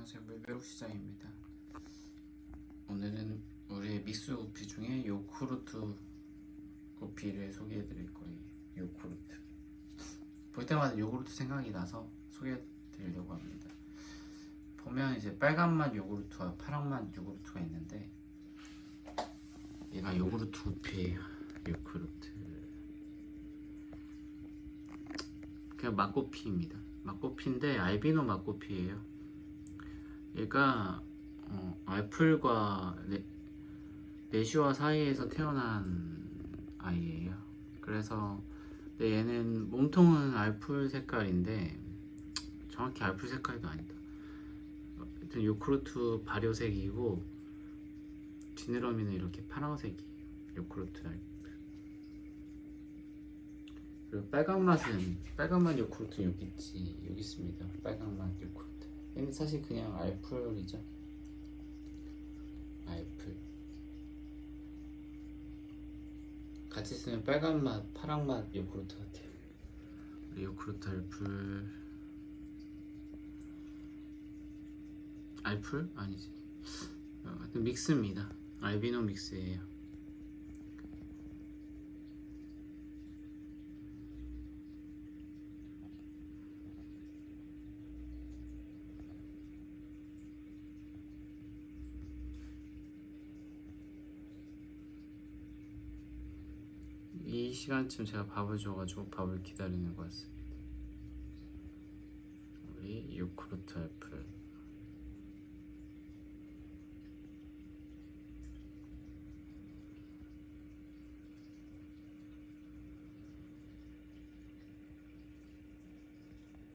안녕하세요. 물벼룩 시장입니다. 오늘은 우리의 믹스 우피 중에 요구르트 우피를 소개해 드릴 거예요. 요구르트. 볼 때마다 요구르트 생각이 나서 소개해 드리려고 합니다. 보면 이제 빨간 맛 요구르트와 파란 맛 요구르트가 있는데 얘가 요구르트 우피예요. 요구르트. 그냥 막고피입니다. 막고피인데 알비노 막고피예요 얘가 어, 알풀과 레, 레슈아 사이에서 태어난 아이예요. 그래서 근데 얘는 몸통은 알풀 색깔인데 정확히 알풀 색깔도 아니다. 하여튼 요크루트 발효색이고 지느러미는 이렇게 파란색이에요. 요크루트 알풀. 그리고 빨간 맛은 빨간 맛 요크루트 여기 있지 여기 있습니다. 빨간 맛 요크루트. 얘는 사실 그냥 알풀이죠. 알풀. 같이 쓰면 빨간 맛, 파란 맛 요구르트 같아요. 요구르트 알풀. 알풀? 아니지. 어, 믹스입니다. 알비노 믹스예요. 이 시간쯤 제가 밥을 줘가지고 밥을 기다리는 것 같습니다. 우리 요크루트 알풀.